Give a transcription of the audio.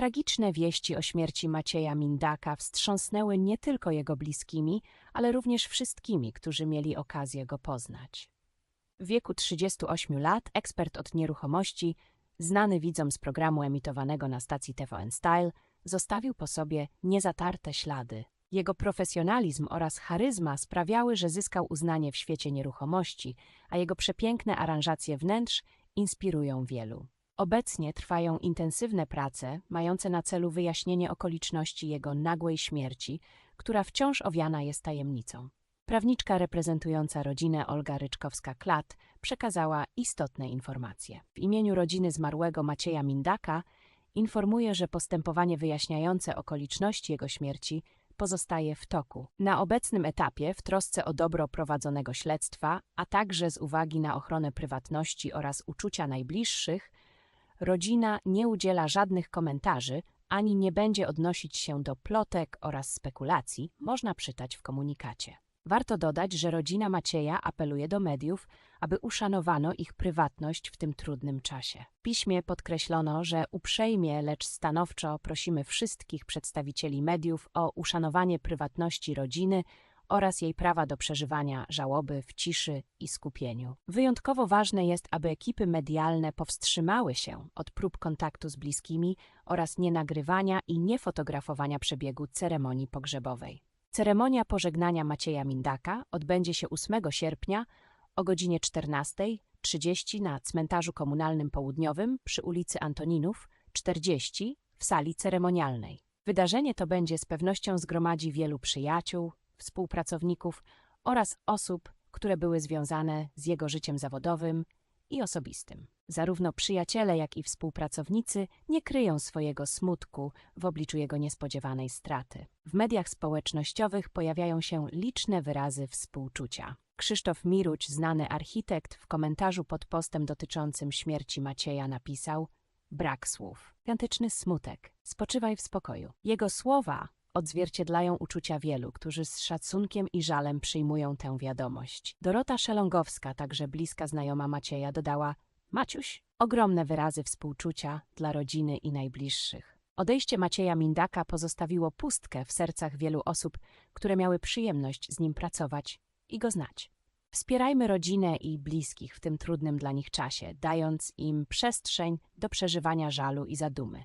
Tragiczne wieści o śmierci Macieja Mindaka wstrząsnęły nie tylko jego bliskimi, ale również wszystkimi, którzy mieli okazję go poznać. W wieku 38 lat ekspert od nieruchomości, znany widzom z programu emitowanego na stacji TVN Style, zostawił po sobie niezatarte ślady. Jego profesjonalizm oraz charyzma sprawiały, że zyskał uznanie w świecie nieruchomości, a jego przepiękne aranżacje wnętrz inspirują wielu. Obecnie trwają intensywne prace mające na celu wyjaśnienie okoliczności jego nagłej śmierci, która wciąż owiana jest tajemnicą. Prawniczka reprezentująca rodzinę Olga Ryczkowska-Klat przekazała istotne informacje. W imieniu rodziny zmarłego Macieja Mindaka informuje, że postępowanie wyjaśniające okoliczności jego śmierci pozostaje w toku. Na obecnym etapie, w trosce o dobro prowadzonego śledztwa, a także z uwagi na ochronę prywatności oraz uczucia najbliższych, rodzina nie udziela żadnych komentarzy ani nie będzie odnosić się do plotek oraz spekulacji, można przytać w komunikacie. Warto dodać, że rodzina Macieja apeluje do mediów, aby uszanowano ich prywatność w tym trudnym czasie. W piśmie podkreślono, że uprzejmie, lecz stanowczo prosimy wszystkich przedstawicieli mediów o uszanowanie prywatności rodziny oraz jej prawa do przeżywania żałoby w ciszy i skupieniu. Wyjątkowo ważne jest, aby ekipy medialne powstrzymały się od prób kontaktu z bliskimi oraz nienagrywania i niefotografowania przebiegu ceremonii pogrzebowej. Ceremonia pożegnania Macieja Mindaka odbędzie się 8 sierpnia o godzinie 14.30 na cmentarzu komunalnym południowym przy ulicy Antoninów 40 w sali ceremonialnej. Wydarzenie to będzie z pewnością zgromadzi wielu przyjaciół, współpracowników oraz osób, które były związane z jego życiem zawodowym i osobistym. Zarówno przyjaciele, jak i współpracownicy nie kryją swojego smutku w obliczu jego niespodziewanej straty. W mediach społecznościowych pojawiają się liczne wyrazy współczucia. Krzysztof Miruć, znany architekt, w komentarzu pod postem dotyczącym śmierci Macieja napisał Brak słów. Gigantyczny smutek. Spoczywaj w spokoju. Jego słowa odzwierciedlają uczucia wielu, którzy z szacunkiem i żalem przyjmują tę wiadomość. Dorota Szelongowska, także bliska znajoma Macieja, dodała Maciuś, ogromne wyrazy współczucia dla rodziny i najbliższych. Odejście Macieja Mindaka pozostawiło pustkę w sercach wielu osób, które miały przyjemność z nim pracować i go znać. Wspierajmy rodzinę i bliskich w tym trudnym dla nich czasie, dając im przestrzeń do przeżywania żalu i zadumy.